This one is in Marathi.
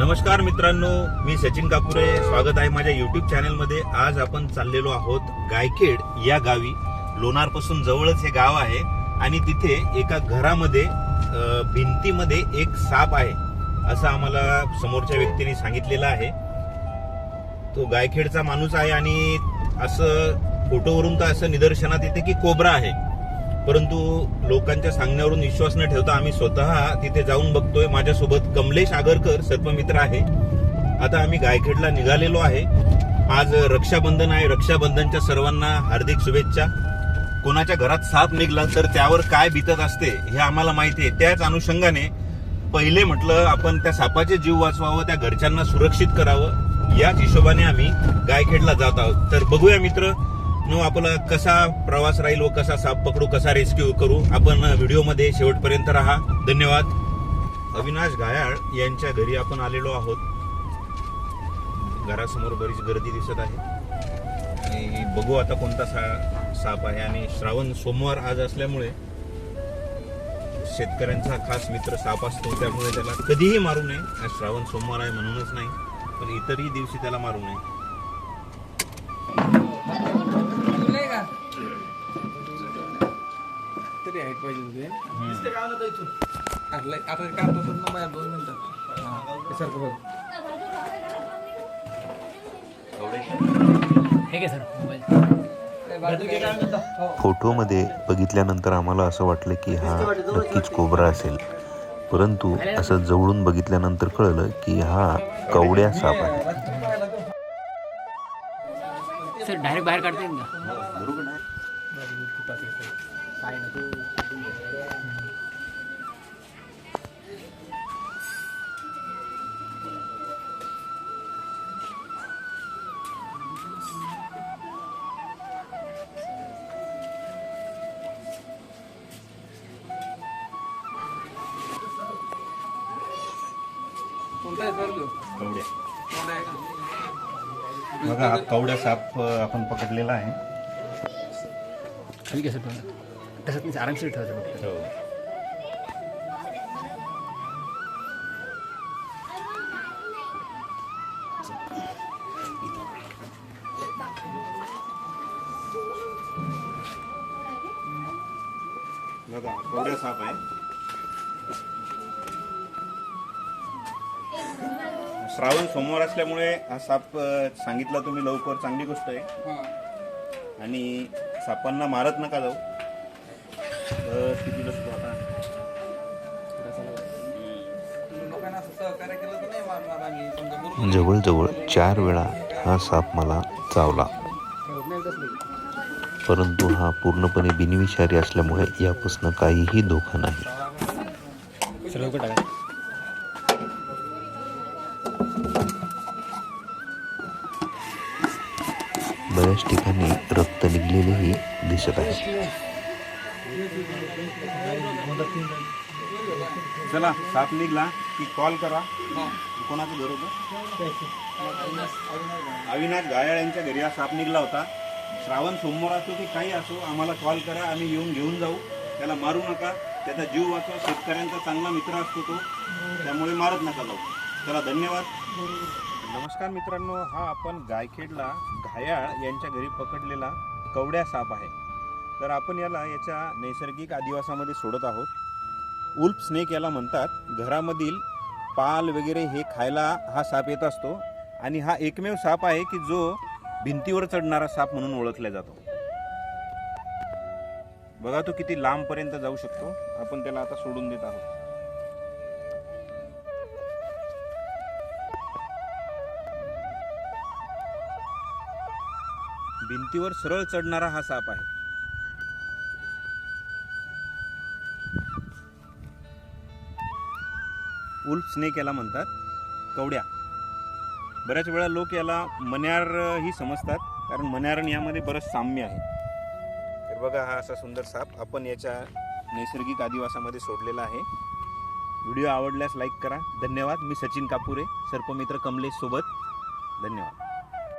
नमस्कार मित्रांनो मी सचिन कापुरे स्वागत आहे माझ्या युट्यूब चॅनलमध्ये आज आपण चाललेलो आहोत गायखेड या गावी. लोणार पासून जवळच हे गाव आहे आणि तिथे एका घरामध्ये भिंतीमध्ये एक साप आहे असं आम्हाला समोरच्या व्यक्तीने सांगितलेलं आहे. तो गायखेडचा माणूस आहे आणि असं फोटोवरून तर असं निदर्शनात येते की कोबरा आहे. परंतु लोकांच्या सांगण्यावरून विश्वास न ठेवता आम्ही स्वतः तिथे जाऊन बघतोय. माझ्यासोबत कमलेश आगरकर सर्पमित्र आहे. आता आम्ही गायखेडला निघालेलो आहे. आज रक्षाबंधन आहे. रक्षाबंधनच्या सर्वांना हार्दिक शुभेच्छा. कोणाच्या घरात साप निघला तर त्यावर काय बितत असते हे आम्हाला माहिती आहे. त्याच अनुषंगाने पहिले म्हटलं आपण त्या सापाचे जीव वाचवावं त्या घरच्यांना सुरक्षित करावं. याच हिशोबाने आम्ही गायखेडला जात आहोत. तर बघूया मित्र नो आपला कसा प्रवास राहील व कसा साप पकडू कसा रेस्क्यू करू आपण व्हिडिओमध्ये शेवटपर्यंत राहा. धन्यवाद. अविनाश घायाळ यांच्या घरी आपण आलेलो आहोत. घरासमोर बरीच गर्दी दिसत आहे. आणि बघू आता कोणता सा साप आहे. आणि श्रावण सोमवार आज असल्यामुळे शेतकऱ्यांचा खास मित्र साप असतो त्यामुळे त्याला कधीही मारू नये. आज श्रावण सोमवार आहे म्हणूनच नाही. पण इतरही दिवशी त्याला मारू नये. हाईट पाहिजे आता आता काढतो तर ना बाहेर दोन मिनिटात सारखं बघ ठीक आहे सर मोबाईल. फोटोमध्ये बघितल्यानंतर आम्हाला असं वाटलं की हा नक्कीच कोबरा असेल. परंतु असं जवळून बघितल्यानंतर कळलं की हा कवड्या साप आहे. सर डायरेक्ट बाहेर काढता येईल का? आहे सर आहे बघा हा कवड्या साप आपण पकडलेला आहे. खाली कसं ठेवलं तसंच नाही आरामशीर ठेवायचं फक्त हो. बघा कवड्या साप आहे. श्रावण सोमवार असल्यामुळे हा साप अ, सांगितला तुम्ही लवकर चांगली गोष्ट आहे. हा. आणि सापांना मारत नका जाऊ. जवळजवळ चार वेळा हा साप मला चावला. परंतु हा पूर्णपणे बिनविषारी असल्यामुळे यापासून काहीही धोका नाही. बऱ्याच ठिकाणी रक्त निघलेलेही दिसत आहे. चला साप निघला की कॉल करा. कोणाचं बरोबर अविनाश घायाळ यांच्या घरी हा साप निघला होता. श्रावण सोमवार असो की काही असो आम्हाला कॉल करा आम्ही येऊन घेऊन जाऊ. त्याला मारू नका. त्याचा जीव वाचवा. शेतकऱ्यांचा चांगला मित्र असतो तो. त्यामुळे मारत नका जाऊ. चला धन्यवाद. नमस्कार मित्रांनो हा आपण गायखेडला घायाळ यांच्या घरी पकडलेला कवड्या साप आहे. तर आपण याला याच्या नैसर्गिक आदिवासामध्ये सोडत आहोत. उल्फ स्नेक याला म्हणतात. घरामधील पाल वगैरे हे खायला हा साप येत असतो. आणि हा एकमेव साप आहे की जो भिंतीवर चढणारा साप म्हणून ओळखला जातो. बघा तो किती लांबपर्यंत जाऊ शकतो. आपण त्याला आता सोडून देत आहोत. भिंतीवर सरळ चढणारा हा साप आहे. वुल्फ स्नेक याला म्हणतात. कवड्या. बऱ्याच वेळा लोक याला मन्यार ही समजतात कारण मन्यारण यामध्ये बरंच साम्य आहे. तर बघा हा असा सुंदर साप आपण याच्या नैसर्गिक आदिवासामध्ये सोडलेला आहे. व्हिडिओ आवडल्यास लाईक करा. धन्यवाद. मी सचिन कापुरे सर्पमित्र कमलेश सोबत. धन्यवाद.